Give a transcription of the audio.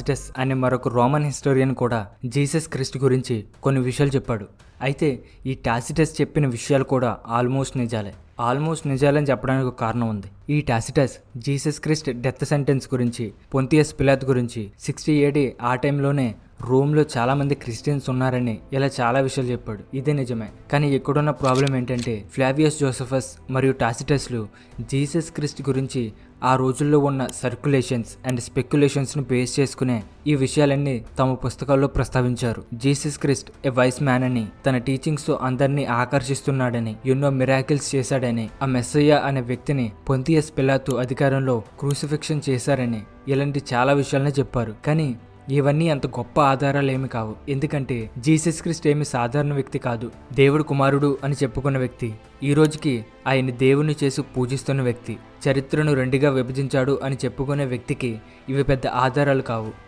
Tacitus అనే మరొక Roman historian కూడా జీసస్ క్రిస్ట్ గురించి కొన్ని విషయాలు చెప్పాడు. అయితే ఈ టాసిటస్ చెప్పిన విషయాలు కూడా ఆల్మోస్ట్ నిజాలే. ఆల్మోస్ట్ నిజాలని చెప్పడానికి ఒక కారణం ఉంది. ఈ Tacitus Jesus Christ death sentence గురించి పొంతియస్ పిలాత్ గురించి సిక్స్టీ ఏడి ఆ టైంలోనే రోమ్లో చాలామంది క్రిస్టియన్స్ ఉన్నారని ఇలా చాలా విషయాలు చెప్పాడు. ఇదే నిజమే. కానీ ఇక్కడున్న ప్రాబ్లం ఏంటంటే ఫ్లావియస్ జోసఫస్ మరియు టాసిటస్లు జీసస్ క్రిస్ట్ గురించి ఆ రోజుల్లో ఉన్న సర్క్యులేషన్స్ అండ్ స్పెక్యులేషన్స్ను బేస్ చేసుకునే ఈ విషయాలన్నీ తమ పుస్తకాల్లో ప్రస్తావించారు. Jesus Christ a wise man అని తన టీచింగ్స్తో అందరినీ ఆకర్షిస్తున్నాడని ఎన్నో మిరాకిల్స్ చేశాడని ఆ మెస్సయ్య అనే వ్యక్తిని పొంతియస్ పిలాతు అధికారంలో క్రూసిఫిక్షన్ చేశారని ఇలాంటి చాలా విషయాలనే చెప్పారు. కానీ ఇవన్నీ అంత గొప్ప ఆధారాలు ఏమి కావు. ఎందుకంటే జీసస్ క్రిస్ట్ ఏమి సాధారణ వ్యక్తి కాదు దేవుడు కుమారుడు అని చెప్పుకున్న వ్యక్తి. ఈ రోజుకి ఆయన దేవుని చేసి పూజిస్తున్న వ్యక్తి చరిత్రను రెండుగా విభజించాడు అని చెప్పుకునే వ్యక్తికి ఇవి పెద్ద ఆధారాలు కావు.